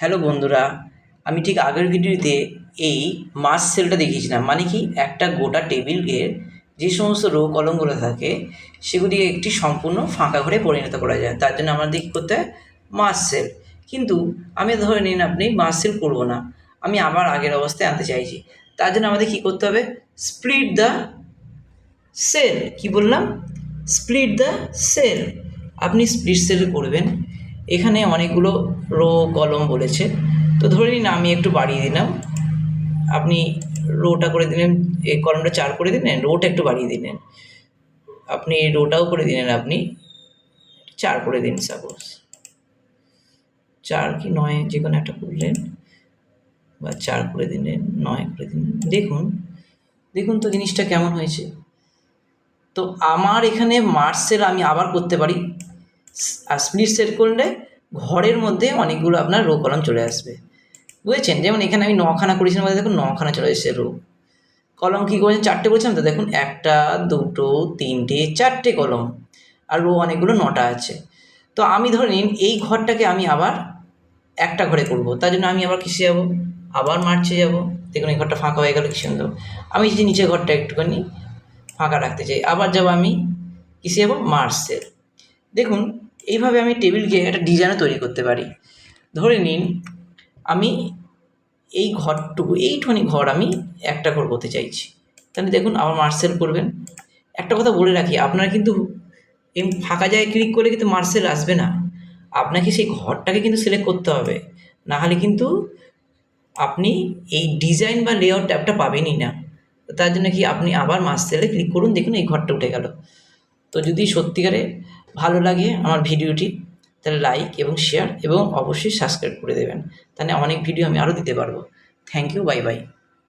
Hello বন্ধুরা, আমি ঠিক আগের ভিডিওতে এই মাস সেলটা দেখিয়েছিলাম। মানে কি, একটা গোটা টেবিলের যে সমস্ত রো কলমগুলো থাকে, সেগুলিকে একটি সম্পূর্ণ ফাঁকা ঘরে পরিণত করা যায়। তার জন্য আমাদের কী করতে হয়? মাস সেল। কিন্তু আমি ধরে নিন, আপনি মাস সেল করব না। আমি আবার আগের অবস্থায় আনতে চাইছি। তার জন্য আমাদের কী করতে হবে? Split the cell. কি বললাম? Split the cell. আপনি স্প্লিট সেল করবেন। এখানে অনেকগুলো রো কলম বলেছে। তো ধরে নিন আমি একটু বাড়িয়ে দিলাম। আপনি রোটা করে দিলেন এই কলমটা চার করে দিলেন, রোটা একটু বাড়িয়ে দিলেন। আপনি রোটাও করে দিলেন, আপনি চার করে দিন সাপোজ চার কি নয়, যে কোনো একটা করলেন, বা চার করে দিলেন, নয় করে দিলেন। দেখুন দেখুন তো জিনিসটা কেমন হয়েছে। তো আমার এখানে মার্সেল আমি আবার করতে পারি। আর স্প্লিট সেট করলে ঘরের মধ্যে অনেকগুলো আপনার রো কলম চলে আসবে। বুঝেছেন? যেমন এখানে আমি নখানা করেছিলাম দেখুন নখানা চলে এসেছে রো কলম কী করেছেন? চারটে বলছিলাম তো? দেখুন একটা, দুটো, তিনটে, চারটে কলম আর রো অনেকগুলো নটা আছে। তো আমি ধরে নিন, এই ঘরটাকে আমি আবার একটা ঘরে করব। তার জন্য আমি আবার কিসে যাব? আবার মার্চে যাব। দেখুন, এই ঘরটা ফাঁকা হয়ে গেল, কি সুন্দর। আমি যদি নিচে ঘরটা একটুখানি ফাঁকা রাখতে চাই। আবার যাব আমি কিসে যাব? মার্সেল দেখুন এইভাবে আমি টেবিলকে একটা ডিজাইনও তৈরি করতে পারি। ধরে নিন, আমি এই ঘরটুকু এইটুখানি ঘর আমি একটা ঘর করতে চাইছি। তাহলে দেখুন, আবার মার্সেল করবেন। একটা কথা বলে রাখি, আপনারা কিন্তু এই ফাঁকা জায়গায় ক্লিক করলে কিন্তু মার্সেল আসবে না। আপনাকে সেই ঘরটাকে কিন্তু সিলেক্ট করতে হবে। না হলে কিন্তু আপনি এই ডিজাইন বা লেআউট ট্যাবটা পাবেনই না। তার জন্য কি আপনি আবার মার্সেলে ক্লিক করুন, দেখুন এই ঘরটা উঠে গেল। তো যদি সত্যিকারে ভালো লাগে আমার ভিডিওটি, তাহলে লাইক এবং শেয়ার এবং অবশ্যই সাবস্ক্রাইব করে দেবেন। তাহলে অনেক ভিডিও আমি আরও দিতে পারব। Thank you bye bye